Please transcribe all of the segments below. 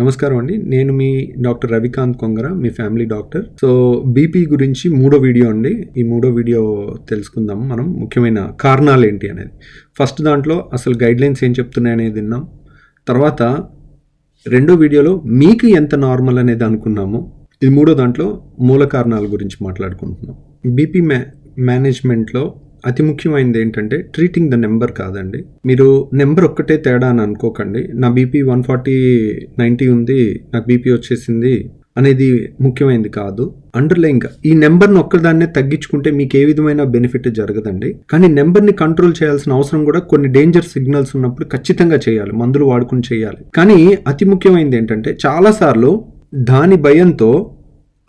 నమస్కారం అండి. నేను మీ డాక్టర్ రవికాంత్ కొంగర మీ ఫ్యామిలీ డాక్టర్. సో బీపీ గురించి మూడో వీడియో అండి. ఈ మూడో వీడియో తెలుసుకుందాం మనం. ముఖ్యమైన కారణాలు ఏంటి అనేది. ఫస్ట్ దాంట్లో అసలు గైడ్ లైన్స్ ఏం చెప్తున్నాయనేది విన్నాం. తర్వాత రెండో వీడియోలో మీకు ఎంత నార్మల్ అనేది అనుకున్నాము. ఇది మూడో దాంట్లో మూల కారణాల గురించి మాట్లాడుకుంటున్నాం. బీపీ మే మేనేజ్మెంట్లో అతి ముఖ్యమైనది ఏంటంటే ట్రీటింగ్ ద నెంబర్ కాదండి. మీరు నెంబర్ ఒక్కటే తేడా అని అనుకోకండి. నా బీపీ వన్ ఫార్టీ నైంటీ ఉంది నాకు బీపీ వచ్చేసింది అనేది ముఖ్యమైనది కాదు. అండర్లైన్ ఈ నెంబర్ని ఒక్కదాన్నే తగ్గించుకుంటే మీకు ఏ విధమైన బెనిఫిట్ జరగదండి. కానీ నెంబర్ని కంట్రోల్ చేయాల్సిన అవసరం కూడా కొన్ని డేంజర్ సిగ్నల్స్ ఉన్నప్పుడు ఖచ్చితంగా చేయాలి. మందులు వాడుకుని చేయాలి. కానీ అతి ముఖ్యమైనది ఏంటంటే చాలాసార్లు దాని భయంతో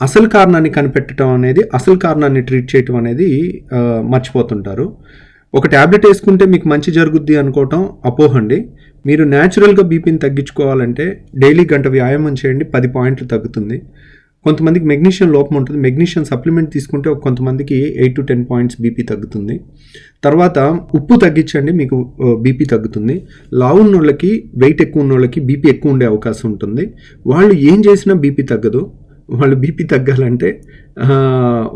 అసలు కారణాన్ని కనిపెట్టడం అనేది అసలు కారణాన్ని ట్రీట్ చేయటం అనేది మర్చిపోతుంటారు. ఒక ట్యాబ్లెట్ వేసుకుంటే మీకు మంచి జరుగుద్ది అనుకోవటం అపోహండి. మీరు న్యాచురల్గా బీపీని తగ్గించుకోవాలంటే డైలీ గంట వ్యాయామం చేయండి పది పాయింట్లు తగ్గుతుంది. కొంతమందికి మెగ్నీషియం లోపం ఉంటుంది. మెగ్నీషియం సప్లిమెంట్ తీసుకుంటే ఒక కొంతమందికి eight to ten points BP తగ్గుతుంది. తర్వాత ఉప్పు తగ్గించండి మీకు బీపీ తగ్గుతుంది లావు ఉన్న వాళ్ళకి వెయిట్ ఎక్కువ ఉన్న వాళ్ళకి బీపీ ఎక్కువ ఉండే అవకాశం ఉంటుంది. వాళ్ళు ఏం చేసినా బీపీ తగ్గదు. వాళ్ళు బీపీ తగ్గాలంటే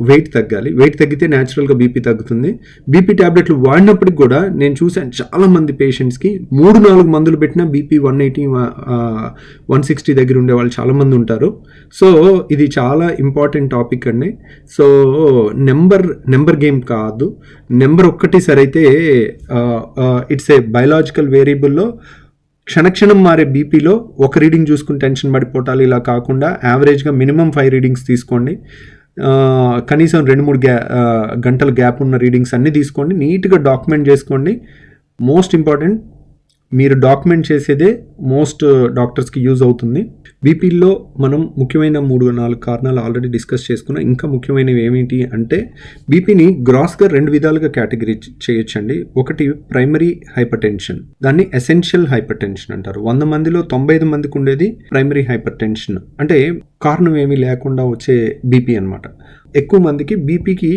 వెయిట్ తగ్గాలి. వెయిట్ తగ్గితే న్యాచురల్గా బీపీ తగ్గుతుంది. బీపీ ట్యాబ్లెట్లు వాడినప్పటికి కూడా నేను చూశాను చాలామంది పేషెంట్స్కి మూడు నాలుగు మందులు పెట్టినా BP one eighty one sixty దగ్గర ఉండే వాళ్ళు చాలామంది ఉంటారు. సో ఇది చాలా ఇంపార్టెంట్ టాపిక్ అండి. సో నెంబర్ నెంబర్ గేమ్ కాదు. నెంబర్ ఒక్కటి సరైతే ఇట్స్ ఏ బయలాజికల్ వేరియబుల్లో క్షణక్షణం మారే బీపీలో ఒక రీడింగ్ చూసుకుని టెన్షన్ పడిపోవటాలు ఇలా కాకుండా యావరేజ్గా మినిమం ఫైవ్ రీడింగ్స్ తీసుకోండి. కనీసం రెండు మూడు గ్యా గంటల గ్యాప్ ఉన్న రీడింగ్స్ అన్నీ తీసుకోండి. నీట్గా డాక్యుమెంట్ చేసుకోండి. మోస్ట్ ఇంపార్టెంట్ మీరు డాక్యుమెంట్ చేసేదే మోస్ట్ uh, డాక్టర్స్కి యూజ్ అవుతుంది. బీపీలో మనం ముఖ్యమైన మూడు నాలుగు కారణాలు ఆల్రెడీ డిస్కస్ చేసుకున్నాం. ఇంకా ముఖ్యమైనవి ఏమిటి అంటే బీపీని గ్రాస్గా రెండు విధాలుగా కేటగిరీ చేయొచ్చండి. ఒకటి ప్రైమరీ హైపర్ టెన్షన్ దాన్ని ఎసెన్షియల్ హైపర్ టెన్షన్ అంటారు. వంద మందిలో తొంభై ఐదు మందికి ఉండేది ప్రైమరీ హైపర్ టెన్షన్ అంటే కారణం ఏమీ లేకుండా వచ్చే బీపీ అన్నమాట. ఎక్కువ మందికి బీపీకి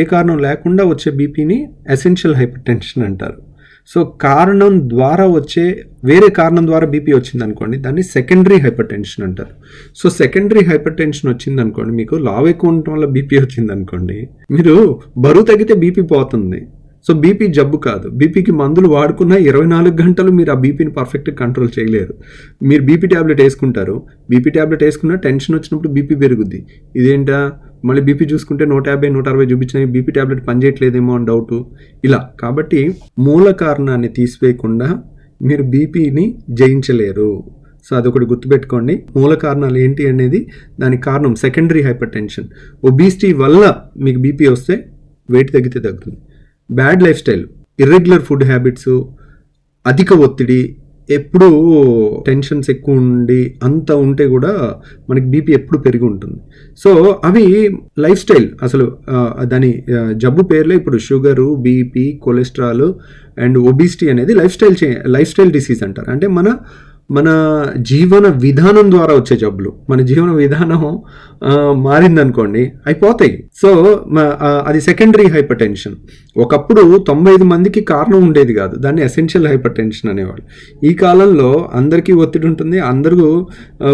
ఏ కారణం లేకుండా వచ్చే బీపీని ఎసెన్షియల్ హైపర్ టెన్షన్ అంటారు. సో కారణం ద్వారా వచ్చే వేరే కారణం ద్వారా బీపీ వచ్చింది అనుకోండి దాన్ని సెకండరీ హైపర్ టెన్షన్ అంటారు. సో సెకండరీ హైపర్ టెన్షన్ వచ్చింది అనుకోండి మీకు లావ్ ఎక్కువ ఉండటం వల్ల బీపీ వచ్చింది అనుకోండి మీరు బరువు తగ్గితే బీపీ పోతుంది. సో బీపీ జబ్బు కాదు. బీపీకి మందులు వాడుకున్న ఇరవై నాలుగు గంటలు మీరు ఆ బీపీని పర్ఫెక్ట్గా కంట్రోల్ చేయలేరు. మీరు బీపీ ట్యాబ్లెట్ వేసుకుంటారు. బీపీ ట్యాబ్లెట్ వేసుకున్న టెన్షన్ వచ్చినప్పుడు బీపీ పెరుగుద్ది. ఇదేంటా? మళ్ళీ బీపీ చూసుకుంటే నూట యాభై నూట అరవై చూపించినవి బీపీ ట్యాబ్లెట్ పనిచేయట్లేదేమో అని డౌట్ ఇలా. కాబట్టి మూల కారణాన్ని తీసివేయకుండా మీరు బీపీని జయించలేరు. సో అదొకటి గుర్తుపెట్టుకోండి. మూల కారణాలు ఏంటి అనేది దానికి కారణం సెకండరీ హైపర్ టెన్షన్ ఒబీసిటీ వల్ల మీకు బీపీ వస్తే వెయిట్ తగ్గితే తగ్గుతుంది. Bad lifestyle irregular food habits అధిక ఒత్తిడి ఎప్పుడు టెన్షన్స్ ఎక్కువ ఉండి అంత ఉంటే కూడా మనకి బీపీ ఎప్పుడు పెరిగి ఉంటుంది. సో అవి లైఫ్ స్టైల్ అసలు దాని జబ్బు పేర్లే ఇప్పుడు sugar BP cholesterol and obesity అనేది లైఫ్ స్టైల్ చే లైఫ్ స్టైల్ డిసీజ్ అంటారు. అంటే మన మన జీవన విధానం ద్వారా వచ్చే జబ్బులు. మన జీవన విధానం మారిందనుకోండి అయిపోతాయి. సో అది సెకండరీ హైపర్ టెన్షన్ ఒకప్పుడు తొంభై ఐదు మందికి కారణం ఉండేది కాదు. దాన్ని ఎసెన్షియల్ హైపర్ టెన్షన్ అనేవాళ్ళు. ఈ కాలంలో అందరికీ ఒత్తిడి ఉంటుంది అందరూ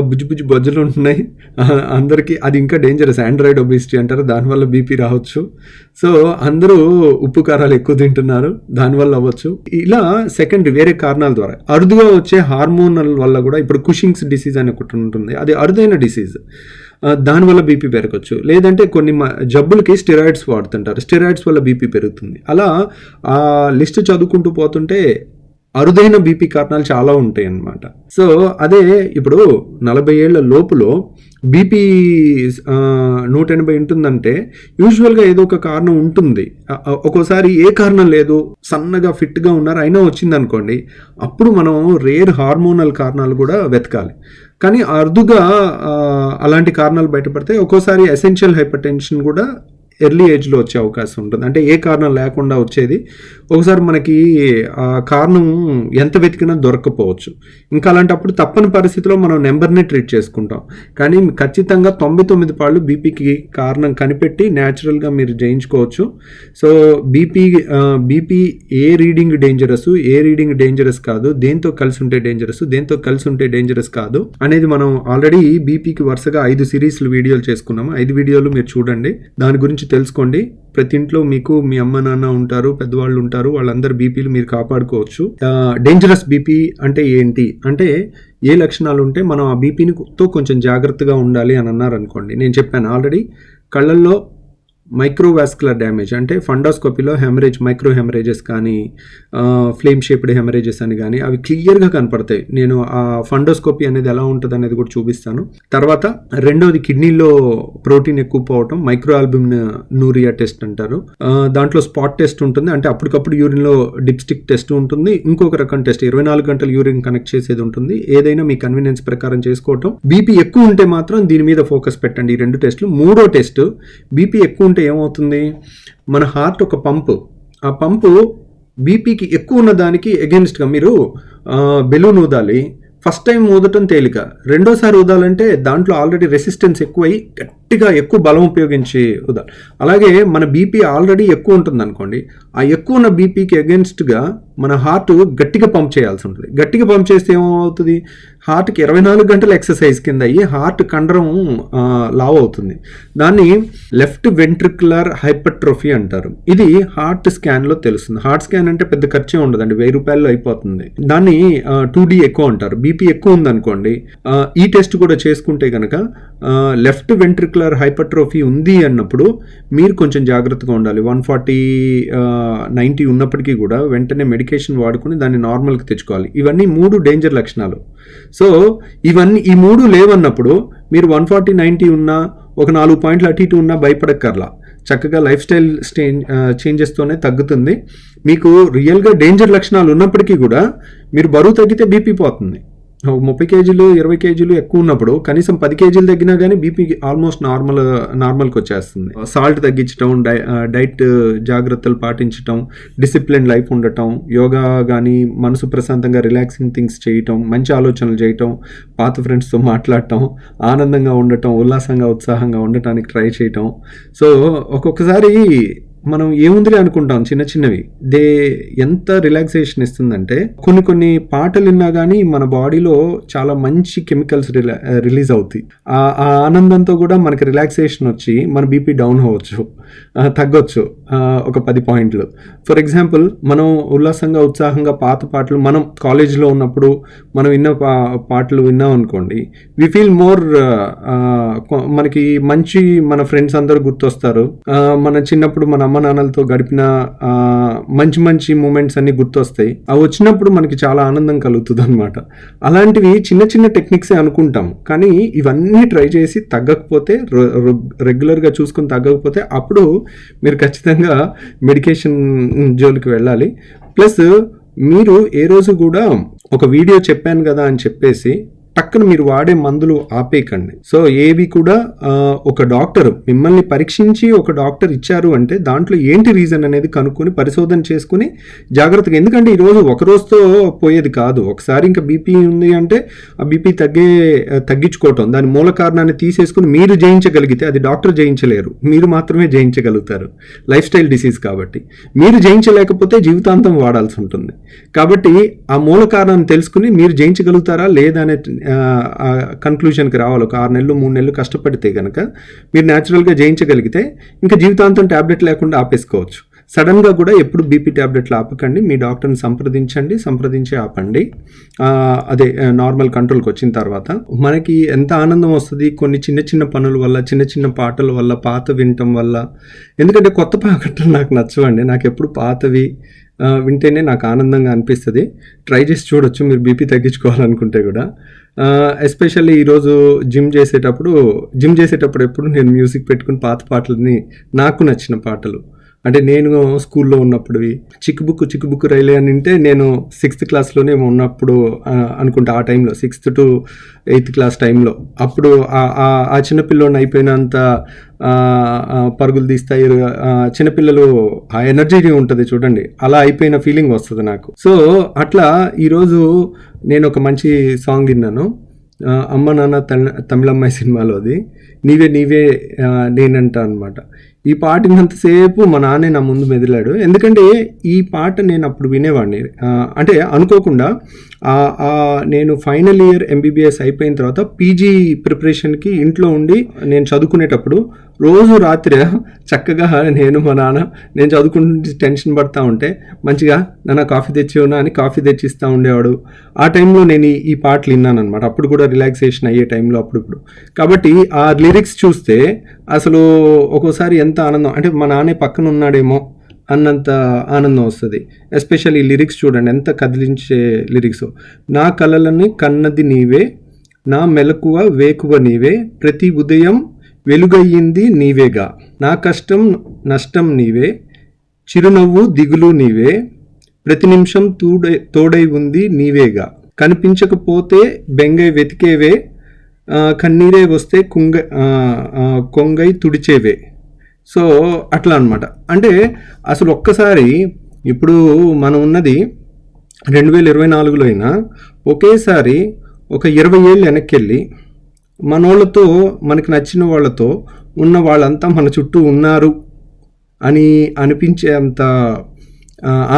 బుజ్జి బుజ్జి బొజ్జలు ఉంటున్నాయి. అందరికీ అది ఇంకా డేంజరస్ ఆండ్రాయిడ్ ఒబిసిటీ అంటారు దానివల్ల బీపీ రావచ్చు. సో అందరూ ఉప్పు కారాలు ఎక్కువ తింటున్నారు దానివల్ల అవ్వచ్చు. ఇలా సెకండ్ వేరే కారణాల ద్వారా. అరుదుగా వచ్చే హార్మోన్ హార్మోనల్ వల్ల కూడా ఇప్పుడు కుషింగ్స్ డిసీజ్ అని ఒకటి ఉంటుంది. అది అరుదైన డిసీజ్ దానివల్ల బీపీ పెరగచ్చు. లేదంటే కొన్ని జబ్బులకి స్టెరాయిడ్స్ వాడుతుంటారు. స్టెరాయిడ్స్ వల్ల బీపీ పెరుగుతుంది. అలా ఆ లిస్ట్ చదువుకుంటూ పోతుంటే అరుదైన బీపీ కారణాలు చాలా ఉంటాయి అన్నమాట సో అదే ఇప్పుడు నలభై ఏళ్ళ లోపులో బీపీ నూట ఎనభై ఉంటుందంటే యూజువల్గా ఏదో ఒక కారణం ఉంటుంది. ఒక్కోసారి ఏ కారణం లేదు సన్నగా ఫిట్గా ఉన్నారు అయినా వచ్చింది అనుకోండి అప్పుడు మనం రేర్ హార్మోనల్ కారణాలు కూడా వెతకాలి. కానీ అరుదుగా అలాంటి కారణాలు బయటపడితే ఒక్కోసారి ఎసెన్షియల్ హైపర్ టెన్షన్ కూడా ఎర్లీ ఏజ్లో వచ్చే అవకాశం ఉంటుంది. అంటే ఏ కారణం లేకుండా వచ్చేది? ఒకసారి మనకి ఆ కారణం ఎంత వెతికినా దొరకకపోవచ్చు ఇంకా అలాంటప్పుడు తప్పని పరిస్థితిలో మనం నెంబర్ని ట్రీట్ చేసుకుంటాం. కానీ ఖచ్చితంగా తొంభై తొమ్మిది పాళ్ళు బీపీకి కారణం కనిపెట్టి న్యాచురల్గా మీరు జయించుకోవచ్చు. సో బీపీ బీపీ ఏ రీడింగ్ డేంజరస్ ఏ రీడింగ్ డేంజరస్ కాదు దేంతో కలిసి ఉంటే డేంజరస్ దేంతో కలిసి ఉంటే డేంజరస్ కాదు అనేది మనం ఆల్రెడీ బీపీకి వరుసగా ఐదు సిరీస్లు వీడియోలు చేసుకున్నాము. ఐదు వీడియోలు మీరు చూడండి. దాని గురించి తెలుసుకోండి. ప్రతి ఇంట్లో మీకు మీ అమ్మ నాన్న ఉంటారు పెద్దవాళ్ళు ఉంటారు వాళ్ళందరి బీపీలు మీరు కాపాడుకోవచ్చు. డేంజరస్ బీపీ అంటే ఏంటి? అంటే ఏ లక్షణాలు ఉంటే మనం ఆ బీపీని తో కొంచెం జాగ్రత్తగా ఉండాలి అని అన్నారు అనుకోండి నేను చెప్పాను ఆల్రెడీ కళ్ళల్లో మైక్రోవాస్కులర్ డ్యామేజ్ అంటే ఫండోస్కోపీలో హెమరేజ్ మైక్రో హెమరేజెస్ కానీ ఫ్లేమ్ షేప్డ్ హెమరేజెస్ అని కానీ అవి క్లియర్గా కనపడతాయి. నేను ఆ ఫండోస్కోపీ అనేది ఎలా ఉంటుంది అనేది కూడా చూపిస్తాను. తర్వాత రెండోది కిడ్నీలో ప్రోటీన్ ఎక్కువ పోవటం మైక్రో ఆల్బమ్ నూరియా టెస్ట్ అంటారు. దాంట్లో స్పాట్ టెస్ట్ ఉంటుంది. అంటే అప్పటికప్పుడు యూరిన్లో డిప్స్టిక్ టెస్ట్ ఉంటుంది. ఇంకొక రకం టెస్ట్ ఇరవై నాలుగు గంటలు యూరిన్ కనెక్ట్ చేసేది ఉంటుంది. ఏదైనా మీ కన్వీనియన్స్ ప్రకారం చేసుకోవటం. బీపీ ఎక్కువ ఉంటే మాత్రం దీని మీద ఫోకస్ పెట్టండి ఈ రెండు టెస్టులు. మూడో టెస్ట్ బీపీ ఎక్కువ ఉంటే ఏమవుతుంది? మన హార్ట్ ఒక పంపు. ఆ పంపు బీపీకి ఎక్కువ ఉన్న దానికి అగెన్స్ట్గా మీరు బెలూన్ ఊదాలి. ఫస్ట్ టైం ఊదటం తేలిక. రెండోసారి ఊదాలంటే దాంట్లో ఆల్రెడీ రెసిస్టెన్స్ ఎక్కువై గట్టిగా ఎక్కువ బలం ఉపయోగించి ఊదాలి అలాగే మన బీపీ ఆల్రెడీ ఎక్కువ ఉంటుంది అనుకోండి ఆ ఎక్కువ ఉన్న బీపీకి అగెన్స్ట్గా మన హార్ట్ గట్టిగా పంప్ చేయాల్సి ఉంటుంది. గట్టిగా పంప్ చేస్తే ఏమవుతుంది? హార్ట్కి ఇరవై నాలుగు గంటల ఎక్సర్సైజ్ కింద అయ్యి హార్ట్ కండరం లావ్ అవుతుంది. దాన్ని లెఫ్ట్ వెంట్రికులర్ హైపర్ట్రోఫీ అంటారు. ఇది హార్ట్ స్కాన్లో తెలుస్తుంది. హార్ట్ స్కాన్ అంటే పెద్ద ఖర్చే ఉండదండి వెయ్యి రూపాయల్లో అయిపోతుంది. దాన్ని టూ డి ఎక్కువ అంటారు. బీపీ ఎక్కువ ఉందనుకోండి ఈ టెస్ట్ కూడా చేసుకుంటే కనుక లెఫ్ట్ వెంట్రికులర్ హైపర్ట్రోఫీ ఉంది అన్నప్పుడు మీరు కొంచెం జాగ్రత్తగా ఉండాలి. వన్ ఫార్టీ నైంటీ ఉన్నప్పటికీ కూడా వెంటనే మెడికేషన్ వాడుకుని దాన్ని నార్మల్కి తెచ్చుకోవాలి. ఇవన్నీ మూడు డేంజర్ లక్షణాలు. సో ఇవన్నీ ఈ మూడు లేవన్నప్పుడు మీరు వన్ ఫార్టీ నైంటీ ఉన్నా ఒక నాలుగు పాయింట్లు అటు ఇటు ఉన్నా భయపడక్కర్లా. చక్కగా లైఫ్ స్టైల్ స్టే చేంజెస్తోనే తగ్గుతుంది. మీకు రియల్గా డేంజర్ లక్షణాలు ఉన్నప్పటికీ కూడా మీరు బరువు తగ్గితే బీపీ పోతుంది. ముప్పై కేజీలు ఇరవై కేజీలు ఎక్కువ ఉన్నప్పుడు కనీసం పది కేజీలు తగ్గినా కానీ బీపీ ఆల్మోస్ట్ నార్మల్ నార్మల్కి వచ్చేస్తుంది. సాల్ట్ తగ్గించడం డై డైట్ జాగ్రత్తలు పాటించటం డిసిప్లిన్ లైఫ్ ఉండటం యోగా కానీ మనసు ప్రశాంతంగా రిలాక్సింగ్ థింగ్స్ చేయటం మంచి ఆలోచనలు చేయటం పాత ఫ్రెండ్స్తో మాట్లాడటం ఆనందంగా ఉండటం ఉల్లాసంగా ఉత్సాహంగా ఉండటానికి ట్రై చేయటం. సో ఒక్కొక్కసారి మనం ఏముందిలే అనుకుంటాం చిన్న చిన్నవి. దే ఎంత రిలాక్సేషన్ ఇస్తుందంటే కొన్ని కొన్ని పాటలు విన్నా కానీ మన బాడీలో చాలా మంచి కెమికల్స్ రిలా రిలీజ్ అవుతాయి. ఆ ఆనందంతో కూడా మనకి రిలాక్సేషన్ వచ్చి మన బీపీ డౌన్ అవ్వచ్చు తగ్గొచ్చు ఒక పది పాయింట్లు. ఫర్ ఎగ్జాంపుల్ మనం ఉల్లాసంగా ఉత్సాహంగా పాత పాటలు మనం కాలేజీలో ఉన్నప్పుడు మనం విన్న పా పాటలు విన్నాం అనుకోండి వి ఫీల్ మోర్ మనకి మంచి మన ఫ్రెండ్స్ అందరూ గుర్తొస్తారు. మన చిన్నప్పుడు మన అమ్మ నాన్నలతో గడిపిన మంచి మంచి మూమెంట్స్ అన్ని గుర్తొస్తాయి. అవి వచ్చినప్పుడు మనకి చాలా ఆనందం కలుగుతుంది అనమాట అలాంటివి చిన్న చిన్న టెక్నిక్సే అనుకుంటాం. కానీ ఇవన్నీ ట్రై చేసి తగ్గకపోతే రెగ్యులర్గా చూసుకొని తగ్గకపోతే అప్పుడు మీరు ఖచ్చితంగా మెడికేషన్ జోలికి వెళ్ళాలి. ప్లస్ మీరు ఏ రోజు కూడా ఒక వీడియో చెప్పాను కదా అని చెప్పేసి టక్కున మీరు వాడే మందులు ఆపేయకండి. సో ఏవి కూడా ఒక డాక్టర్ మిమ్మల్ని పరీక్షించి ఒక డాక్టర్ ఇచ్చారు అంటే దాంట్లో ఏంటి రీజన్ అనేది కనుక్కొని పరిశోధన చేసుకుని జాగ్రత్తగా ఎందుకంటే ఈరోజు ఒక రోజుతో పోయేది కాదు. ఒకసారి ఇంకా బీపీ ఉంది అంటే ఆ బీపీ తగ్గే తగ్గించుకోవటం దాని మూల కారణాన్ని తీసేసుకుని మీరు జయించగలిగితే అది డాక్టర్ జయించలేరు. మీరు మాత్రమే జయించగలుగుతారు. లైఫ్ స్టైల్ డిసీజ్ కాబట్టి. మీరు జయించలేకపోతే జీవితాంతం వాడాల్సి ఉంటుంది. కాబట్టి ఆ మూల కారణాన్ని తెలుసుకుని మీరు జయించగలుగుతారా? లేదా అనే కన్క్లూషన్కి రావాలి. ఒక ఆరు నెలలు మూడు నెలలు కష్టపడితే కనుక మీరు న్యాచురల్గా జయించగలిగితే ఇంకా జీవితాంతం ట్యాబ్లెట్ లేకుండా ఆపేసుకోవచ్చు. సడన్గా కూడా ఎప్పుడు బీపీ ట్యాబ్లెట్లు ఆపకండి. మీ డాక్టర్ని సంప్రదించండి. సంప్రదించి ఆపండి. అదే నార్మల్ కంట్రోల్కి వచ్చిన తర్వాత మనకి ఎంత ఆనందం వస్తుంది? కొన్ని చిన్న చిన్న పనుల వల్ల చిన్న చిన్న పాటల వల్ల పాత వినటం వల్ల. ఎందుకంటే కొత్త పాటలు నాకు నచ్చవండి. నాకు ఎప్పుడు పాతవి వింటేనే నాకు ఆనందంగా అనిపిస్తుంది. ట్రై చేసి చూడొచ్చు మీరు బీపీ తగ్గించుకోవాలనుకుంటే కూడా. ఎస్పెషల్లీ ఈరోజు జిమ్ చేసేటప్పుడు జిమ్ చేసేటప్పుడు ఎప్పుడు నేను మ్యూజిక్ పెట్టుకుని పాత పాటలని నాకు నచ్చిన పాటలు. అంటే నేను స్కూల్లో ఉన్నప్పుడువి. చిక్కుబుక్కు చిక్కుబుక్కు రైలే అని అంటే నేను సిక్స్త్ క్లాస్లోనే ఉన్నప్పుడు అనుకుంటా ఆ టైంలో సిక్స్త్ టు ఎయిత్ క్లాస్ టైంలో. అప్పుడు ఆ- ఆ- చిన్నపిల్లోని అయిపోయినంత పరుగులు తీస్తాయి చిన్నపిల్లలు ఆ ఎనర్జీ ఉంటుంది చూడండి. అలా అయిపోయిన ఫీలింగ్ వస్తుంది నాకు. సో అట్లా ఈరోజు నేను ఒక మంచి సాంగ్ విన్నాను. అమ్మ నాన్న తమిళ తమిళమ్మాయి సినిమాలోది. నీవే నీవే నేనంట అనమాట ఈ పాటినంతసేపు మా నాన్నే నా ముందు మెదిలాడు. ఎందుకంటే ఈ పాట నేను అప్పుడు వినేవాడిని. అంటే అనుకోకుండా నేను ఫైనల్ ఇయర్ ఎంబీబీఎస్ అయిపోయిన తర్వాత పీజీ ప్రిపరేషన్కి ఇంట్లో ఉండి నేను చదువుకునేటప్పుడు రోజు రాత్రి చక్కగా నేను మా నాన్న నేను చదువుకుంటే టెన్షన్ పడతా ఉంటే మంచిగా నాన్న కాఫీ తెచ్చి ఉన్నా అని కాఫీ తెచ్చిస్తూ ఉండేవాడు. ఆ టైంలో నేను ఈ- ఈ పాటలు విన్నాను అనమాట అప్పుడు కూడా రిలాక్సేషన్ అయ్యే టైంలో అప్పుడప్పుడు. కాబట్టి ఆ లిరిక్స్ చూస్తే అసలు ఒక్కోసారి ఎంత ఎంత ఆనందం? అంటే మా నాన్నే పక్కన ఉన్నాడేమో అన్నంత ఆనందం వస్తుంది. ఎస్పెషల్లీ లిరిక్స్ చూడండి ఎంత కదిలించే లిరిక్స్ నా కలలని కన్నది నీవే నా మెలకువ వేకువ నీవే ప్రతి ఉదయం వెలుగయ్యింది నీవేగా. నా కష్టం నష్టం నీవే చిరునవ్వు దిగులు నీవే ప్రతి నిమిషం తోడై తోడై ఉంది నీవేగా. కనిపించకపోతే బెంగై వెతికేవే కన్నీరే వస్తే కుంగ కొంగై తుడిచేవే. సో అట్లా అనమాట అంటే అసలు ఒక్కసారి ఇప్పుడు మనం ఉన్నది రెండు వేల ఇరవై నాలుగులో అయినా ఒకేసారి ఒక ఇరవై ఏళ్ళు వెనక్కి వెళ్ళి మనోళ్ళతో మనకి నచ్చిన వాళ్ళతో ఉన్న వాళ్ళంతా మన చుట్టూ ఉన్నారు అని అనిపించే అంత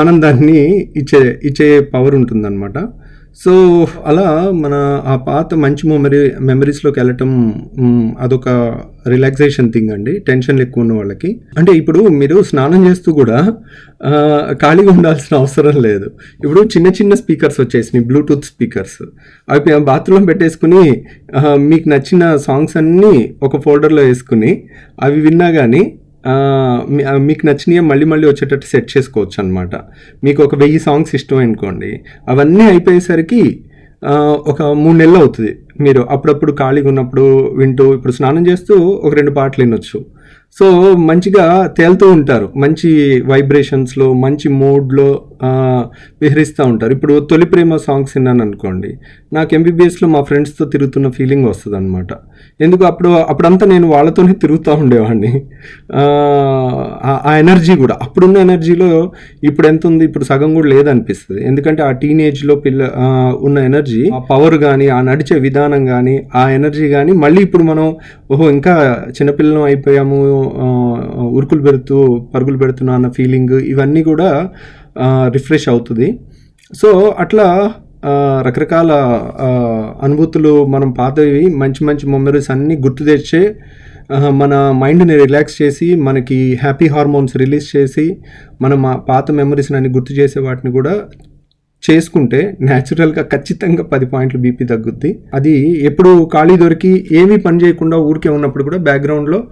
ఆనందాన్ని ఇచ్చే ఇచ్చే పవర్ ఉంటుందన్నమాట. సో అలా మన ఆ పాత మంచి మెమరీ మెమరీస్లోకి వెళ్ళటం అదొక రిలాక్సేషన్ థింగ్ అండి. టెన్షన్లు ఎక్కువ ఉన్న వాళ్ళకి. అంటే ఇప్పుడు మీరు స్నానం చేస్తూ కూడా ఖాళీగా ఉండాల్సిన అవసరం లేదు. ఇప్పుడు చిన్న చిన్న స్పీకర్స్ వచ్చేసినాయి బ్లూటూత్ స్పీకర్స్. అవి బాత్రూంలో పెట్టేసుకుని మీకు నచ్చిన సాంగ్స్ అన్నీ ఒక ఫోల్డర్లో వేసుకుని అవి విన్నా కానీ మీకు నచ్చినవి మళ్ళీ మళ్ళీ వచ్చేటట్టు సెట్ చేసుకోవచ్చు అనమాట మీకు ఒక వెయ్యి సాంగ్స్ ఇష్టం అనుకోండి అవన్నీ అయిపోయేసరికి ఒక మూడు నెలలు అవుతుంది మీరు అప్పుడప్పుడు ఖాళీగా ఉన్నప్పుడు వింటూ ఇప్పుడు స్నానం చేస్తూ ఒక రెండు పాటలు వినొచ్చు. సో మంచిగా తేలుతూ ఉంటారు. మంచి వైబ్రేషన్స్లో మంచి మూడ్లో విహరిస్తూ ఉంటారు. ఇప్పుడు తొలి ప్రేమ సాంగ్స్ విన్నాను అనుకోండి. నాకు ఎంబీబీఎస్లో మా ఫ్రెండ్స్తో తిరుగుతున్న ఫీలింగ్ వస్తుంది అనమాట ఎందుకు అప్పుడు అప్పుడంతా నేను వాళ్ళతోనే తిరుగుతూ ఉండేవాడిని. ఆ, ఎనర్జీ కూడా అప్పుడున్న ఎనర్జీలో ఇప్పుడు ఎంత ఉంది ఇప్పుడు సగం కూడా లేదనిపిస్తుంది. ఎందుకంటే ఆ టీనేజ్లో పిల్ల ఉన్న ఎనర్జీ ఆ పవర్ కానీ ఆ నడిచే విధానం కానీ ఆ ఎనర్జీ కానీ మళ్ళీ ఇప్పుడు మనం ఓహో ఇంకా చిన్నపిల్లం అయిపోయాము ఉరుకులు పెడుతూ పరుగులు పెడుతున్నా అన్న ఫీలింగ్ ఇవన్నీ కూడా రిఫ్రెష్ అవుతుంది. సో అట్లా రకరకాల అనుభూతులు మనం పాతవి మంచి మంచి మెమరీస్ అన్నీ గుర్తు తెచ్చే మన మైండ్ని రిలాక్స్ చేసి మనకి హ్యాపీ హార్మోన్స్ రిలీజ్ చేసి మన మా పాత మెమరీస్ని అన్ని గుర్తు చేసే వాటిని కూడా చేసుకుంటే న్యాచురల్గా ఖచ్చితంగా పది పాయింట్లు బీపీ తగ్గుద్ది. అది ఎప్పుడు ఖాళీ దొరికి ఏమీ పని చేయకుండా ఊరికే ఉన్నప్పుడు కూడా బ్యాక్గ్రౌండ్లో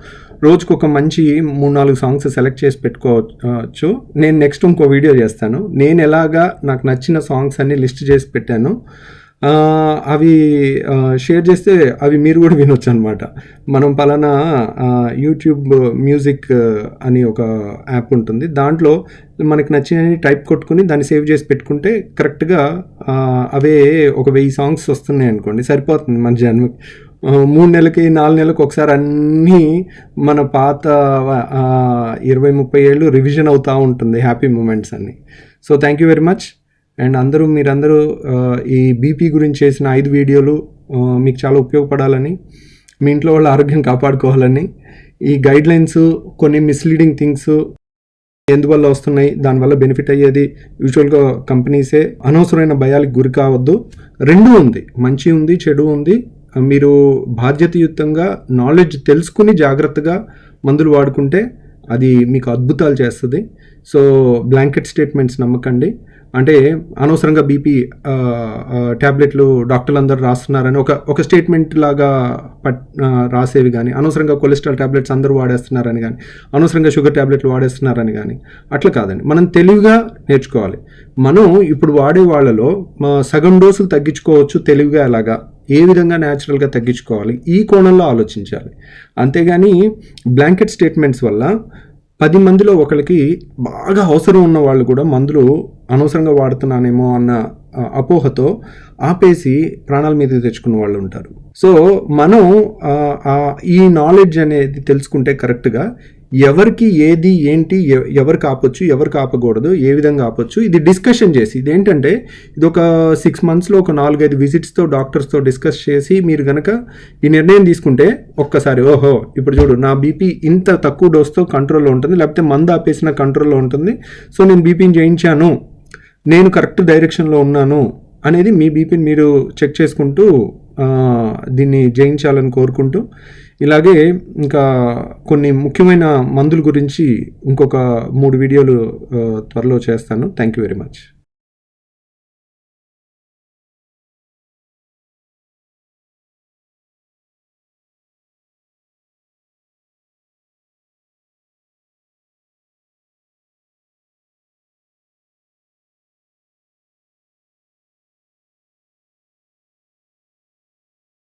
రోజుకు ఒక మంచి మూడు నాలుగు సాంగ్స్ సెలెక్ట్ చేసి పెట్టుకోవచ్చు. నేను నెక్స్ట్ ఇంకో వీడియో చేస్తాను. నేను ఎలాగా నాకు నచ్చిన సాంగ్స్ అన్ని లిస్ట్ చేసి పెట్టాను. అవి షేర్ చేస్తే అవి మీరు కూడా వినొచ్చు అనమాట మనం పలానా యూట్యూబ్ మ్యూజిక్ అని ఒక యాప్ ఉంటుంది. దాంట్లో మనకి నచ్చినవి టైప్ కొట్టుకుని దాన్ని సేవ్ చేసి పెట్టుకుంటే కరెక్ట్గా అవే ఒక వెయ్యి సాంగ్స్ వస్తున్నాయి అనుకోండి. సరిపోతుంది మన జన్మకి మూడు నెలలకి నాలుగు నెలలకు ఒకసారి అన్నీ మన పాత ఇరవై ముప్పై ఏళ్ళు రివిజన్ అవుతూ ఉంటుంది. హ్యాపీ మూమెంట్స్ అన్ని. So thank you very much and అందరూ మీరందరూ ఈ బీపీ గురించి చేసిన ఐదు వీడియోలు మీకు చాలా ఉపయోగపడాలని మీ ఇంట్లో వాళ్ళ ఆరోగ్యం కాపాడుకోవాలని ఈ గైడ్లైన్స్ కొన్ని మిస్లీడింగ్ థింగ్స్ ఎందువల్ల వస్తున్నాయి దానివల్ల బెనిఫిట్ అయ్యేది యూజువల్గా కంపెనీసే అనవసరమైన భయాలకు గురి కావద్దు. రెండు ఉంది మంచి ఉంది చెడు ఉంది. మీరు బాధ్యతయుతంగా నాలెడ్జ్ తెలుసుకుని జాగ్రత్తగా మందులు వాడుకుంటే అది మీకు అద్భుతాలు చేస్తుంది. సో బ్లాంకెట్ స్టేట్మెంట్స్ నమ్మకండి. అంటే అనవసరంగా బీపీ ట్యాబ్లెట్లు డాక్టర్లు అందరూ రాస్తున్నారని ఒక ఒక స్టేట్మెంట్ లాగా పట్ రాసేవి కానీ అనవసరంగా కొలెస్ట్రాల్ ట్యాబ్లెట్స్ అందరూ వాడేస్తున్నారని కానీ అనవసరంగా షుగర్ ట్యాబ్లెట్లు వాడేస్తున్నారని కానీ అట్లా కాదండి. మనం తెలివిగా నేర్చుకోవాలి. మనం ఇప్పుడు వాడే వాళ్ళలో మా సగం డోసులు తగ్గించుకోవచ్చు తెలివిగా ఎలాగా? ఏ విధంగా న్యాచురల్గా తగ్గించుకోవాలి? ఈ కోణంలో ఆలోచించాలి. అంతేగాని బ్లాంకెట్ స్టేట్మెంట్స్ వల్ల పది మందిలో ఒకరికి బాగా అవసరం ఉన్న వాళ్ళు కూడా మందులు అనవసరంగా వాడుతున్నానేమో అన్న అపోహతో ఆపేసి ప్రాణాల మీద తెచ్చుకున్న వాళ్ళు ఉంటారు. సో మనం ఈ నాలెడ్జ్ అనేది తెలుసుకుంటే కరెక్ట్గా ఎవరికి ఏది ఏంటి ఎవరికి ఆపొచ్చు ఎవరికి ఆపకూడదు ఏ విధంగా ఆపొచ్చు ఇది డిస్కషన్ చేసి ఇది ఏంటంటే ఇది ఒక సిక్స్ మంత్స్లో ఒక నాలుగైదు విజిట్స్తో డాక్టర్స్తో డిస్కస్ చేసి మీరు కనుక ఈ నిర్ణయం తీసుకుంటే ఒక్కసారి ఓహో ఇప్పుడు చూడు నా బీపీ ఇంత తక్కువ డోస్తో కంట్రోల్లో ఉంటుంది లేకపోతే మందు ఆపేసిన కంట్రోల్లో ఉంటుంది సో నేను బీపీని చేయించాను నేను కరెక్ట్ డైరెక్షన్లో ఉన్నాను అనేది మీ బీపీని మీరు చెక్ చేసుకుంటూ దీన్ని జయించాలని కోరుకుంటూ ఇలాగే ఇంకా కొన్ని ముఖ్యమైన మందుల గురించి ఇంకొక మూడు వీడియోలు త్వరలో చేస్తాను. Thank you very much